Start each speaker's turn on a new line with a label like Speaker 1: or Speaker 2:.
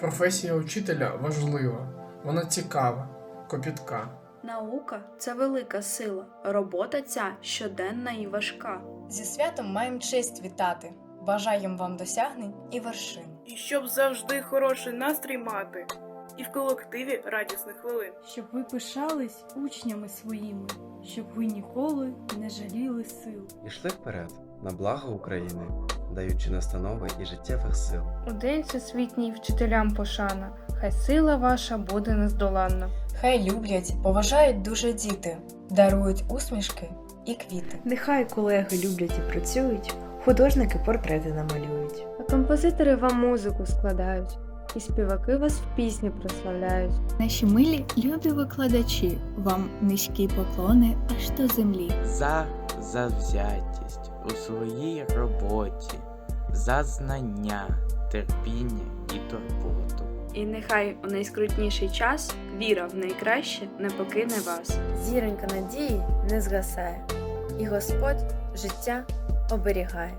Speaker 1: Професія учителя важлива, вона цікава, копітка.
Speaker 2: Наука це велика сила, робота ця щоденна і важка.
Speaker 3: Зі святом маємо честь вітати. Бажаємо вам досягнень і вершин.
Speaker 4: І щоб завжди хороший настрій мати, і в колективі радісних хвилин.
Speaker 5: щоб ви пишались учнями своїми, щоб ви ніколи не жаліли сил.
Speaker 6: Ішли вперед на благо України, даючи настанови і життєвих сил.
Speaker 7: У день всесвітній вчителям пошана, хай сила ваша буде нездоланна.
Speaker 3: Хай люблять, поважають дуже діти, дарують усмішки і квіти.
Speaker 8: Нехай колеги люблять і працюють, художники портрети намалюють.
Speaker 7: А композитори вам музику складають, і співаки вас в пісні прославляють.
Speaker 9: Наші милі любі викладачі, вам низькі поклони аж до землі.
Speaker 10: за завзятість у своїй роботі, за знання, терпіння і турботу.
Speaker 2: І нехай у найскрутніший час віра в найкраще не покине вас.
Speaker 8: Зіронька надії не згасає, і Господь життя оберігає.